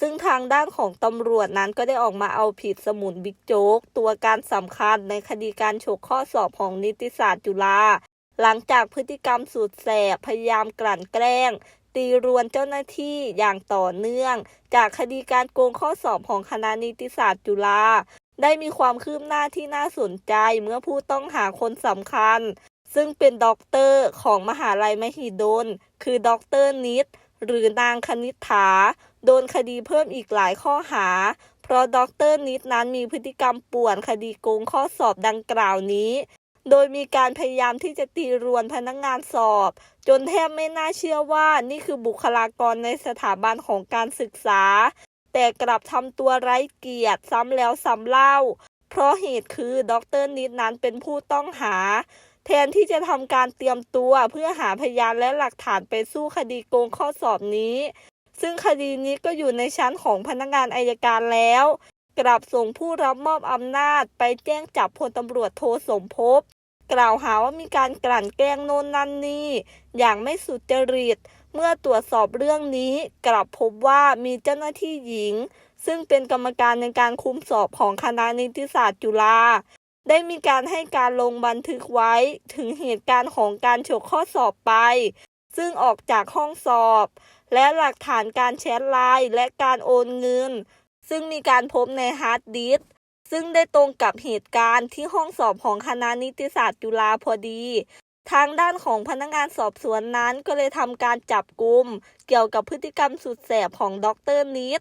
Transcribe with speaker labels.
Speaker 1: ซึ่งทางด้านของตำรวจนั้นก็ได้ออกมาเอาผิดสมุนบิ๊กโจ๊ก ตัวการสำคัญในคดีการฉกข้อสอบของนิติศาสตร์จุฬาหลังจากพฤติกรรมสุดแสบพยายามกลั่นแกล้ง ตีรวนเจ้าหน้าที่อย่างต่อเนื่อง จากคดีการโกงข้อสอบของคณะนิติศาสตร์จุฬาได้มีความคืบหน้าที่น่าสนใจเมื่อผู้ต้องหาคนสำคัญ ซึ่งเป็นด็อกเตอร์ของมหาลัยมหิดล คือด็อกเตอร์นิด หรือนางคณิษฐา โดนคดีเพิ่มอีกหลายข้อหา เพราะด็อกเตอร์นิดนั้นมีพฤติกรรมป่วนคดีโกงข้อสอบดังกล่าวนี้ โดยมีการพยายามที่จะตีรวนพนักงานสอบ จนแทบไม่น่าเชื่อว่านี่คือบุคลากรในสถาบันของการศึกษา แต่กลับทำตัวไร้เกียรติซ้ำแล้วซ้ำเล่า เพราะเหตุคือด็อกเตอร์นิดนั้นเป็นผู้ต้องหา แทนที่จะทำการเตรียมตัวเพื่อหาพยานและหลักฐานไปสู้คดีโกงข้อสอบนี้ ซึ่งคดีนี้ก็อยู่ในชั้นของพนักงานอายการแล้ว กลับส่งผู้รับมอบอำนาจไปแจ้งจับพลตำรวจโทสมภพกล่าวหาว่ามีการกลั่นแกล้งโน่นนั่นนี่ อย่างไม่สุจริต เมื่อตรวจสอบเรื่องนี้ กลับพบว่ามีเจ้าหน้าที่หญิง ซึ่งเป็นกรรมการในการคุมสอบของคณะนิติศาสตร์จุฬา ได้มีการให้การลงบันทึกไว้ถึงเหตุการณ์ของการฉกข้อสอบไป ซึ่งออกจากห้องสอบ และหลักฐานการแชทไลน์และการโอนเงิน ซึ่งมีการพบในฮาร์ดดิสซึ่งได้ตรงกับเหตุการณ์ที่ห้องสอบของคณะนิติศาสตร์จุฬาพอดี ทางด้านของพนักงานสอบสวนนั้นก็เลยทำการจับกลุ่มเกี่ยวกับพฤติกรรมสุดแสบของดรนิด